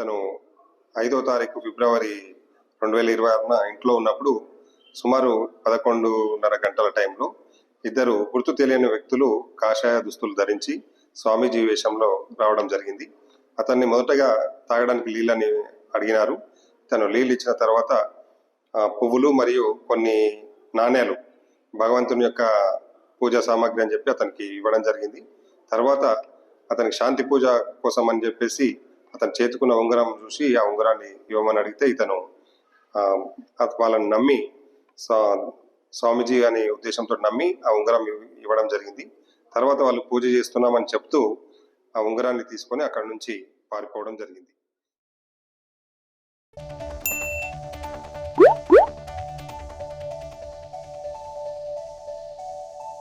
తను ఐదో తారీఖు ఫిబ్రవరి రెండు వేల ఇరవై ఆరున ఇంట్లో ఉన్నప్పుడు సుమారు పదకొండున్నర గంటల టైంలో ఇద్దరు గుర్తు తెలియని వ్యక్తులు కాషాయ దుస్తులు ధరించి స్వామీజీ వేషంలో రావడం జరిగింది. అతన్ని మొదటగా తాగడానికి నీళ్ళని అడిగినారు. తను నీళ్ళు ఇచ్చిన తర్వాత పువ్వులు మరియు కొన్ని నాణేలు భగవంతుని యొక్క పూజా సామాగ్రి అని చెప్పి అతనికి ఇవ్వడం జరిగింది. తర్వాత అతనికి శాంతి పూజ కోసం అని చెప్పేసి అతను చేతుకున్న ఉంగరం చూసి ఆ ఉంగరాన్ని ఇవ్వమని అడిగితే ఇతను వాళ్ళని నమ్మి సా స్వామీజీ అనే ఉద్దేశంతో నమ్మి ఆ ఉంగరం ఇవ్వడం జరిగింది. తర్వాత వాళ్ళు పూజ చేస్తున్నామని చెప్తూ ఆ ఉంగరాన్ని తీసుకొని అక్కడి నుంచి పారిపోవడం జరిగింది.